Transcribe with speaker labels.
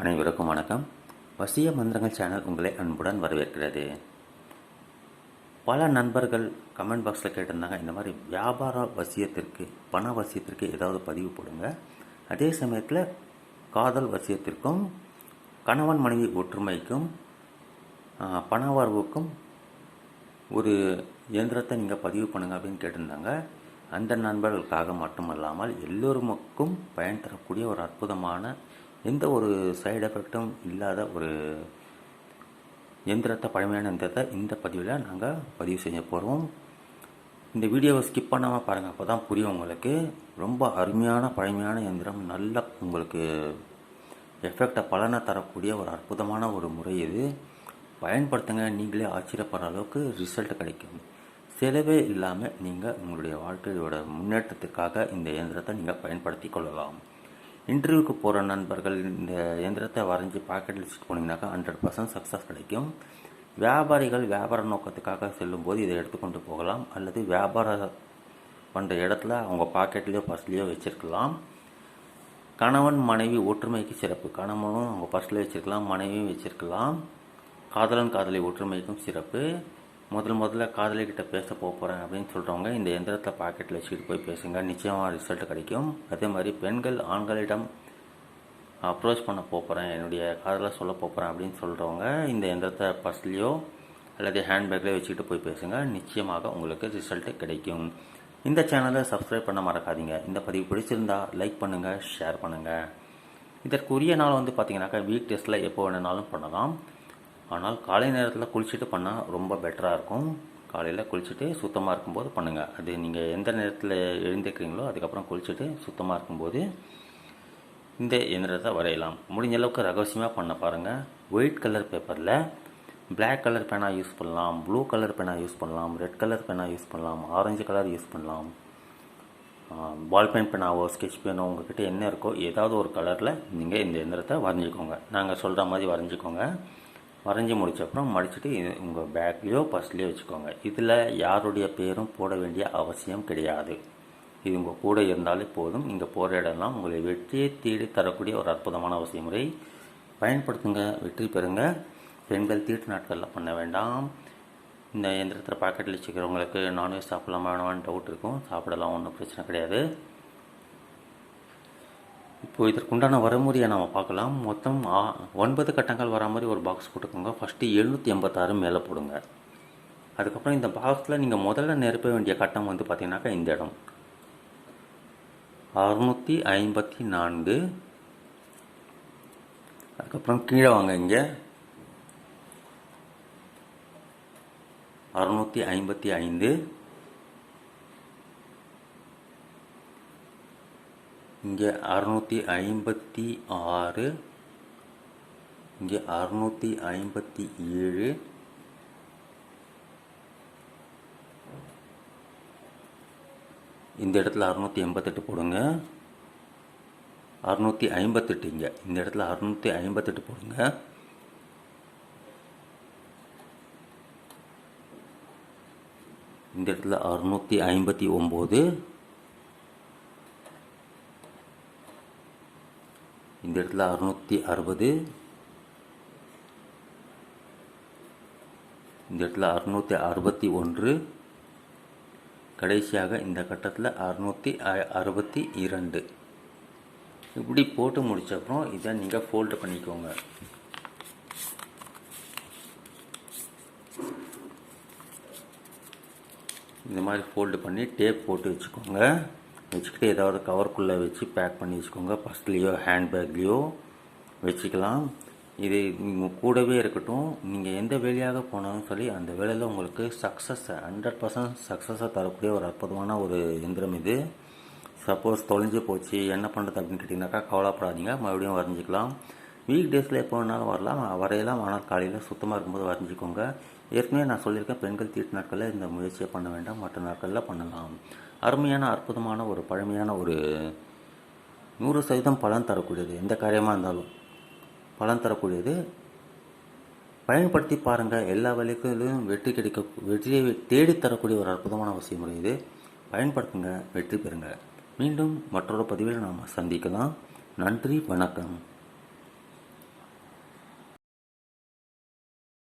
Speaker 1: அனைவருக்கும் வணக்கம். வசிய மந்திரங்கள் சேனல் உங்களை அன்புடன் வரவேற்கிறது. பல நண்பர்கள் கமெண்ட் பாக்ஸில் கேட்டிருந்தாங்க இந்த மாதிரி வியாபார வசியத்திற்கு பண வசியத்திற்கு ஏதாவது பதிவு போடுங்க. அதே சமயத்தில் காதல் வசியத்திற்கும் கணவன் மனைவி ஒற்றுமைக்கும் பணவரவுக்கும் ஒரு இயந்திரத்தை நீங்கள் பதிவு பண்ணுங்க அப்படின்னு கேட்டிருந்தாங்க. அந்த நண்பர்களுக்காக மட்டுமல்லாமல் எல்லோருக்கும் பயன் தரக்கூடிய ஒரு அற்புதமான எந்த ஒரு சைடு எஃபெக்டும் இல்லாத ஒரு எந்திரத்தை பழமையான எந்திரத்தை இந்த பதிவில் நாங்கள் பதிவு செய்ய போகிறோம் இந்த வீடியோவை ஸ்கிப் பண்ணாமல் பாருங்கள் அப்போ தான் புரியும் உங்களுக்கு. ரொம்ப அருமையான பழமையான எந்திரம் நல்ல உங்களுக்கு எஃபெக்டை பலனை தரக்கூடிய ஒரு அற்புதமான ஒரு முறை இது. பயன்படுத்துங்க. நீங்களே ஆச்சரியப்படுற அளவுக்கு ரிசல்ட் கிடைக்கும். செலவே இல்லாமல் நீங்கள் உங்களுடைய வாழ்க்கையோட முன்னேற்றத்துக்காக இந்த இயந்திரத்தை நீங்கள் பயன்படுத்தி கொள்ளலாம். இன்டர்வியூக்கு போகிற நண்பர்கள் இந்த எந்திரத்தை வரைஞ்சி பாக்கெட்டில் வச்சுட்டு போனீங்கன்னாக்கா ஹண்ட்ரட் பர்சன்ட் சக்ஸஸ் கிடைக்கும். வியாபாரிகள் வியாபார நோக்கத்துக்காக செல்லும்போது இதை எடுத்துக்கொண்டு போகலாம். அல்லது வியாபார பண்ணுற இடத்துல அவங்க பாக்கெட்லேயோ பர்ஸ்லேயோ வச்சுருக்கலாம். கணவன் மனைவி ஒற்றுமைக்கு சிறப்பு. கணவனும் அவங்க பர்ஸில் வச்சுருக்கலாம் மனைவியும் வச்சுருக்கலாம். காதலன் காதலி ஒற்றுமைக்கும் சிறப்பு. முதல் முதல்ல காதலிக்கிட்ட பேச போக போகிறேன் அப்படின்னு சொல்கிறவங்க இந்த எந்திரத்தை பாக்கெட்டில் வச்சுக்கிட்டு போய் பேசுங்க. நிச்சயமாக ரிசல்ட் கிடைக்கும். அதே மாதிரி பெண்கள் ஆண்களிடம் அப்ரோச் பண்ண போகிறேன் என்னுடைய காதலை சொல்ல போகிறேன் அப்படின்னு சொல்கிறவங்க இந்த எந்திரத்தை பர்ஸ்லேயோ அல்லது ஹேண்ட்பேக்லேயோ வச்சுக்கிட்டு போய் பேசுங்க. நிச்சயமாக உங்களுக்கு ரிசல்ட் கிடைக்கும். இந்த சேனலை சப்ஸ்கிரைப் பண்ண மறக்காதீங்க. இந்த பதிவு பிடிச்சிருந்தா லைக் பண்ணுங்கள் ஷேர் பண்ணுங்கள் இதற்குரிய நாள் வந்து பார்த்தீங்கன்னாக்கா வீக் டெஸ்ட்டில் எப்போ வேணுனாலும் பண்ணலாம். ஆனால் காலை நேரத்தில் குளிச்சுட்டு பண்ணால் ரொம்ப பெட்டராக இருக்கும். காலையில் குளிச்சுட்டு சுத்தமாக இருக்கும்போது பண்ணுங்கள் அது நீங்கள் எந்த நேரத்தில் எழுந்திருக்கிறீங்களோ அதுக்கப்புறம் குளிச்சுட்டு சுத்தமாக இருக்கும்போது இந்த இயந்திரத்தை வரையலாம். முடிஞ்ச அளவுக்கு ரகசியமாக பண்ண பாருங்கள் ஒயிட் கலர் பேப்பரில் பிளாக் கலர் பேனா யூஸ் பண்ணலாம். ப்ளூ கலர் பேனா யூஸ் பண்ணலாம். ரெட் கலர் பேனா யூஸ் பண்ணலாம். ஆரஞ்சு கலர் யூஸ் பண்ணலாம். பால் பென் பேனாவோ ஸ்கெட்ச் பேனோ உங்கள்கிட்ட என்ன இருக்கோ ஏதாவது ஒரு கலரில் நீங்கள் இந்த எந்திரத்தை வரைஞ்சிக்கோங்க. நாங்கள் சொல்கிற மாதிரி வரைஞ்சிக்கோங்க. வரைஞ்சி முடிச்ச அப்புறம் மடிச்சுட்டு இது உங்கள் பேக்லேயோ பர்ஸ்லேயோ வச்சுக்கோங்க. இதில் யாருடைய பேரும் போட வேண்டிய அவசியம் கிடையாது. இது உங்கள் கூட இருந்தாலே போதும். இங்கே போகிற இடம்லாம் உங்களை வெற்றியை தேடி தரக்கூடிய ஒரு அற்புதமான அவசிய முறை பயன்படுத்துங்க வெற்றி பெறுங்க. பெண்கள் தீட்டு நாட்களில் பண்ண வேண்டாம். இந்த எந்திரத்தில் பாக்கெட்டில் வச்சுக்கிறவங்களுக்கு நான்வெஜ் சாப்பிடலாமா வேணாமான்னு டவுட் இருக்கும். சாப்பிடலாம் ஒன்றும் பிரச்சனை கிடையாது. இப்போது இதற்குண்டான வரமுறையை நம்ம பார்க்கலாம். மொத்தம் ஆ- ஒன்பது கட்டங்கள் வர மாதிரி ஒரு பாக்ஸ் போட்டுக்கோங்க. ஃபஸ்ட்டு எழுநூற்றி எண்பத்தாறு மேலே போடுங்க. அதுக்கப்புறம் இந்த பாக்ஸில் நீங்கள் முதல்ல நிரப்ப வேண்டிய கட்டம் வந்து பார்த்தீங்கன்னாக்கா இந்த இடம். அறுநூற்றி ஐம்பத்தி நான்கு. அதுக்கப்புறம் கீழே வாங்க இங்கே. அறுநூற்றி ஐம்பத்தி ஐந்து. இங்கே அறுநூற்றி ஐம்பத்தி ஆறு இங்கே அறுநூற்றி ஐம்பத்தி ஏழு. இந்த இடத்துல அறுநூற்றி எண்பத்தெட்டு போடுங்க. அறுநூற்றி ஐம்பத்தெட்டு இங்கே. இந்த இடத்துல அறுநூற்றி ஐம்பத்தெட்டு போடுங்க. இந்த இடத்துல அறுநூற்றி ஐம்பத்தி ஒம்பது. இந்த இடத்துல அறுநூற்றி அறுபது. இந்த இடத்துல அறுநூற்றி அறுபத்தி ஒன்று. கடைசியாக இந்த கட்டத்தில் அறுநூற்றி அறுபத்தி இரண்டு. இப்படி போட்டு முடிச்சப்புறம் இதை நீங்கள் ஃபோல்டு பண்ணிக்கோங்க. இந்த மாதிரி ஃபோல்டு பண்ணி டேப் போட்டு வச்சுக்கோங்க. வச்சுக்கிட்டு ஏதாவது கவருக்குள்ளே வச்சு பேக் பண்ணி வச்சுக்கோங்க. பர்ஸ்லேயோ ஹேண்ட்பேக்லேயோ வச்சுக்கலாம். இது நீங்கள் கூடவே இருக்கட்டும். நீங்கள் எந்த வேலையாக போனாலும் சரி அந்த வேலையில் உங்களுக்கு சக்ஸஸ் ஹண்ட்ரட் பர்சன்ட் சக்ஸஸை தரக்கூடிய ஒரு அற்புதமான ஒரு எந்திரம் இது. சப்போஸ் தொலைஞ்சு போச்சு என்ன பண்ணுறது அப்படின்னு கேட்டிங்கனாக்கா கவலைப்படாதீங்க. மறுபடியும் வரைஞ்சிக்கலாம். வீக் டேஸில் எப்போ வேணாலும் வரலாம். வரையலாம். ஆனால் காலையில் சுத்தமாக இருக்கும்போது வரைஞ்சிக்கோங்க. ஏற்கனவே நான் சொல்லியிருக்கேன் பெண்கள் தீட்டு நாட்களில் இந்த முயற்சியை பண்ண வேண்டாம் மற்ற நாட்களில் பண்ணலாம். அருமையான அற்புதமான ஒரு பழமையான ஒரு நூறு சதவீதம் பலன் தரக்கூடியது. எந்த காரியமாக இருந்தாலும் பலன் தரக்கூடியது. பயன்படுத்தி பாருங்கள் எல்லா வேலைகளிலும் வெற்றி கிடைக்க வெற்றியை தேடித்தரக்கூடிய ஒரு அற்புதமான அவசியம் முறை இது. பயன்படுத்துங்க வெற்றி பெறுங்க. மீண்டும் மற்றொரு பதிவில் நாம் சந்திக்கலாம். நன்றி வணக்கம்.